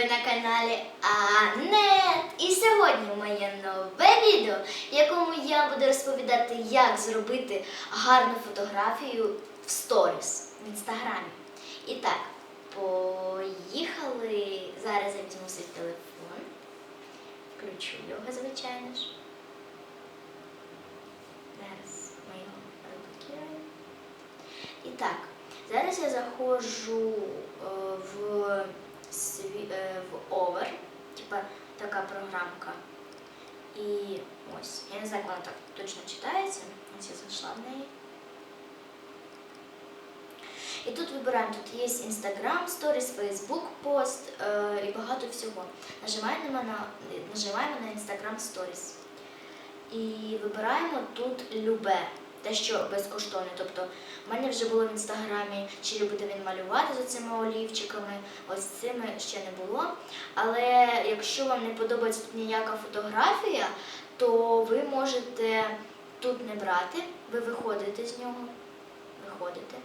Ви на каналі Анет. І сьогодні моє нове відео, в якому я буду розповідати, як зробити гарну фотографію в сторіс в інстаграмі. І так, поїхали. Зараз я візьму свій телефон, включу його, звичайно ж. Зараз ми його. І так, зараз я заходжу е, в, в Over, типа така програмка. І ось, я не знаю, як вона так точно читається. Ось я зайшла в неї. І тут вибираємо, тут є Instagram, Stories, Facebook, пост е, і багато всього. Нажимаємо на, нажимаємо на Instagram Stories. І вибираємо тут любе, те, що безкоштовне. Тобто в мене вже було в інстаграмі, чи любите він малювати з цими олівчиками, ось цими ще не було. Але якщо вам не подобається тут ніяка фотографія, то ви можете тут не брати, ви виходите з нього, виходите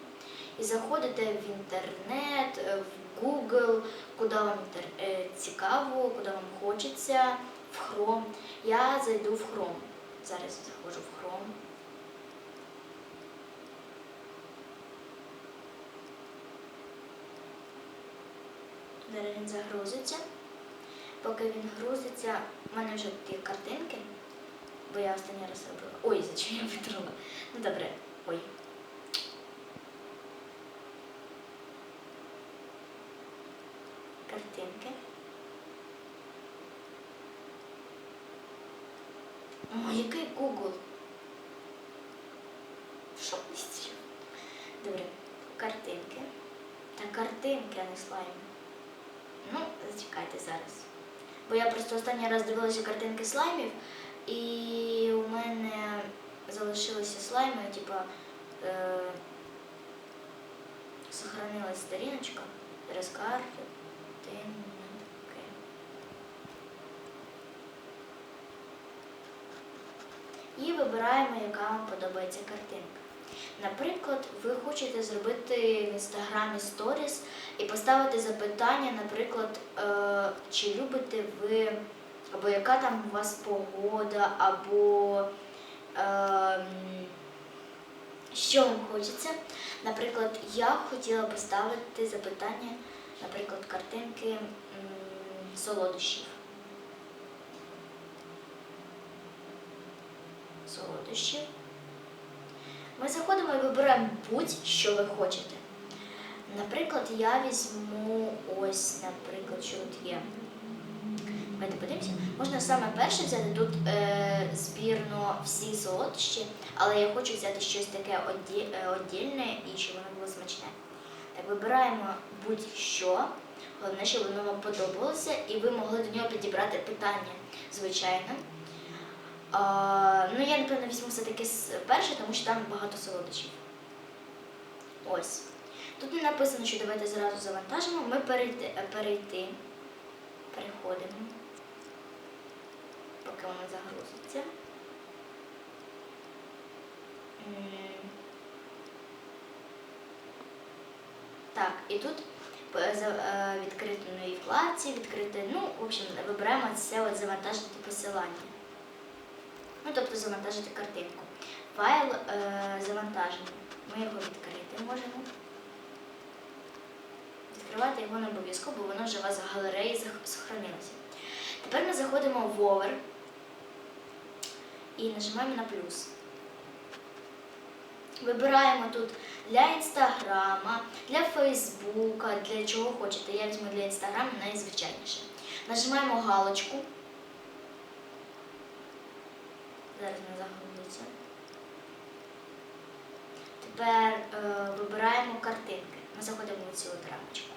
і заходите в інтернет, в Google, куди вам е, цікаво, куди вам хочеться, в Chrome. Я зайду в Chrome. Зараз заходжу в Chrome. Зараз він загрузиться. Поки він грузиться, в мене вже є картинки, бо я останній раз робила. Ой, за чим я витрала? Ну добре, ой. Картинки. О, який Google? Що? Добре, картинки. Та картинки, а не слайми. Ну, зачекайте зараз. Бо я просто останній раз дивилася картинки слаймів, і у мене залишилися слайми, типа е, сохранилась сторіночка, зараз картинки. І вибираємо, яка вам подобається картинка. Наприклад, ви хочете зробити в інстаграмі сторіс і поставити запитання, наприклад, е, чи любите ви, або яка там у вас погода, або е, що вам хочеться. Наприклад, я хотіла поставити запитання, наприклад, картинки солодощів. Солодощів. Ми заходимо і вибираємо будь-що ви хочете. Наприклад, я візьму ось, наприклад, що тут є. Давайте подивимося. Можна саме перше взяти тут е, збірно всі солодощі, але я хочу взяти щось таке одді- е, і щоб воно було смачне. Так, вибираємо будь-що. Головне, щоб воно вам подобалося, і ви могли до нього підібрати питання, звичайно. Ну, я, напевно, візьму все-таки перше, тому що там багато солодощів. Ось. Тут не написано, що давайте зразу завантажимо. Ми перейти, перейти. Переходимо. Поки воно загрузиться. Так, і тут е, е, відкрити нові вкладці, відкрити, ну, в общем, вибираємо це от завантажити посилання. Ну, тобто завантажити картинку. Файл е, завантажений. Ми його відкрити можемо. Відкривати його не обов'язково, бо воно вже у вас в галереї сохранилося. Тепер ми заходимо в Over і нажимаємо на плюс. Вибираємо тут для інстаграма, для фейсбука, для чого хочете. Я візьму для інстаграму найзвичайніше. Нажимаємо галочку. Зараз не загубиться. Тепер е, вибираємо картинки. Ми заходимо в цю от рамочку.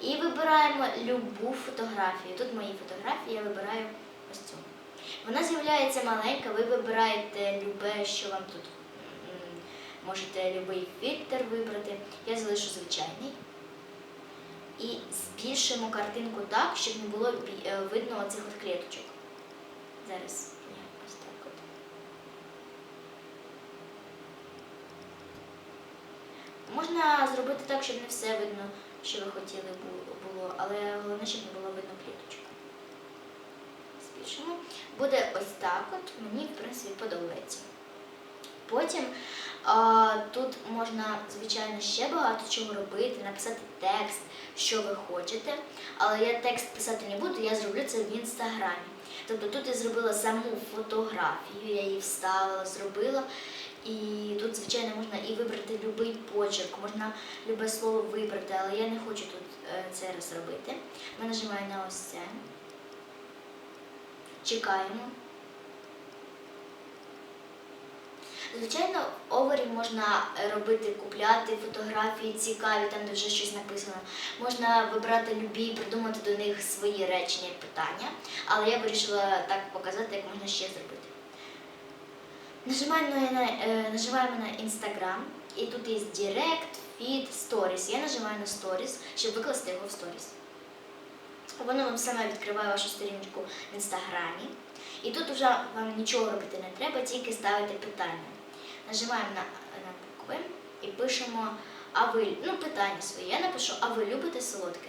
І вибираємо любу фотографію. Тут мої фотографії, я вибираю ось цю. Вона з'являється маленька, ви вибираєте любе, що вам тут. Можете будь-який фільтр вибрати. Я залишу звичайний. І збільшимо картинку так, щоб не було е, видно оцих от клеточок. Зараз можна зробити так, щоб не все видно, що ви хотіли було, але головне, щоб не було видно пліточку. Збільшимо. Буде ось так от, мені, в принципі, подобається. Потім тут можна, звичайно, ще багато чого робити, написати текст, що ви хочете. Але я текст писати не буду, я зроблю це в інстаграмі. Тобто тут я зробила саму фотографію, я її вставила, зробила. І тут, звичайно, можна і вибрати будь-який почерк, можна любе слово вибрати, але я не хочу тут е, це розробити. Ми нажимаємо на ось це. Чекаємо. Звичайно, в овері можна робити, купляти фотографії цікаві, там де вже щось написано. Можна вибрати любі, придумати до них свої речення і питання. Але я вирішила так показати, як можна ще зробити. Нажимаємо на, е, нажимаємо на Instagram, і тут є Direct, Feed, Stories. Я нажимаю на Stories, щоб викласти його в Stories. Воно вам саме відкриває вашу сторіночку в інстаграмі. І тут вже вам нічого робити не треба, тільки ставити питання. Нажимаємо на, на букви і пишемо, а ви, ну, питання своє. Я напишу, а ви любите солодке?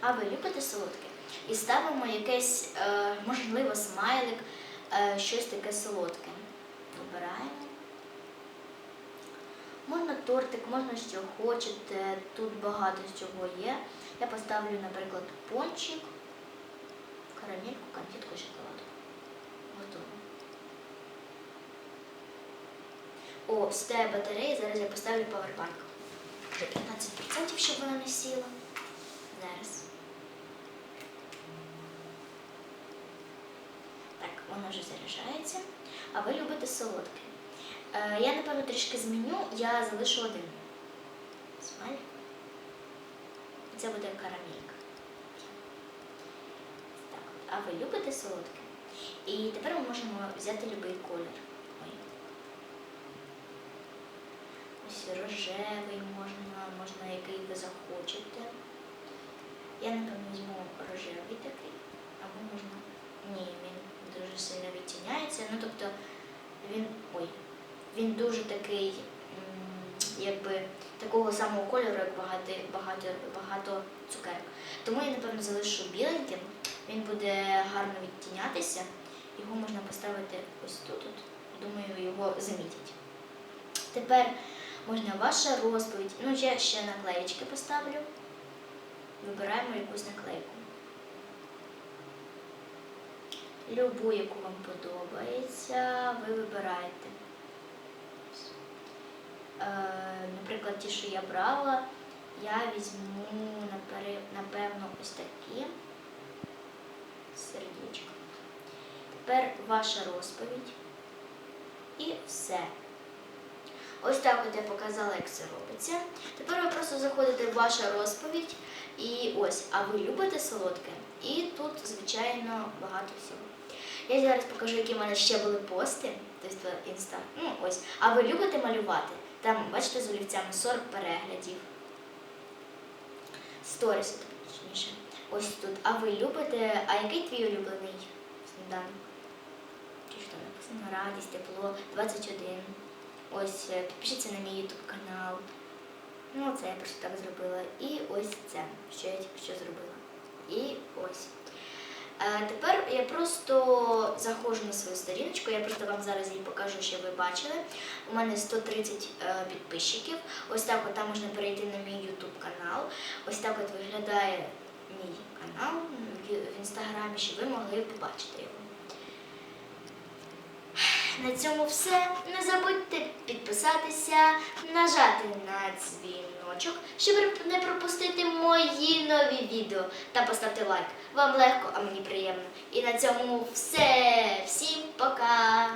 А ви любите солодке? І ставимо якесь, е, можливо, смайлик, е, щось таке солодке. Вибираємо. Можна тортик, можна що хочете. Тут багато чого є. Я поставлю, наприклад, пончик, карамельку, конфетку, шоколадку. Готово. О, стає батарея, зараз я поставлю павербанк. До 15%, щоб вона не сіла. Зараз. Так, воно вже заряджається. А ви любите солодке. Е, я, напевно, трішки зміню, я залишу один. Смайль. Це буде карамелька. Так, а ви любите солодке? І тепер ми можемо взяти будь-який колір. Ой. Ось рожевий можна, можна який ви захочете. Я, напевно, візьму рожевий такий, або можна. Ні, він дуже сильно відтіняється. Ну, тобто він. Ой, він дуже такий, якби такого самого кольору, як багато, багато, багато цукерок. Тому я, напевно, залишу біленьким, він буде гарно відтінятися. Його можна поставити ось тут. От. Думаю, його замітять. Тепер можна ваша розповідь. Ну, я ще наклеєчки поставлю. Вибираємо якусь наклейку. Любу, яку вам подобається, ви вибираєте. Е, Наприклад, ті, що я брала, я візьму, напевно, ось такі сердечко. Тепер ваша розповідь. І все. Ось так от я показала, як це робиться. Тепер ви просто заходите в вашу розповідь і ось, а ви любите солодке? І тут, звичайно, багато всього. Я зараз покажу, які в мене ще були пости, тобто інста. Ну ось. А ви любите малювати? Там, бачите, з олівцями 40 переглядів. Сторіс, точніше. Ось тут. А ви любите, а який твій улюблений сніданок? Чи що написано? Радість, тепло, 21. Ось е, підпишіться на мій ютуб канал. Ну, це я просто так зробила. І ось це, що я тільки що зробила. І ось. Е, Тепер я просто заходжу на свою сторіночку, я просто вам зараз її покажу, що ви бачили. У мене 130 е, підписчиків. Ось так от там можна перейти на мій YouTube канал. Ось так от виглядає мій канал в інстаграмі, щоб ви могли побачити його. На цьому все. Не забудьте підписатися, нажати на дзвіночок, щоб не пропустити мої нові відео та поставте лайк. Вам легко, а мені приємно. І на цьому все. Всім пока!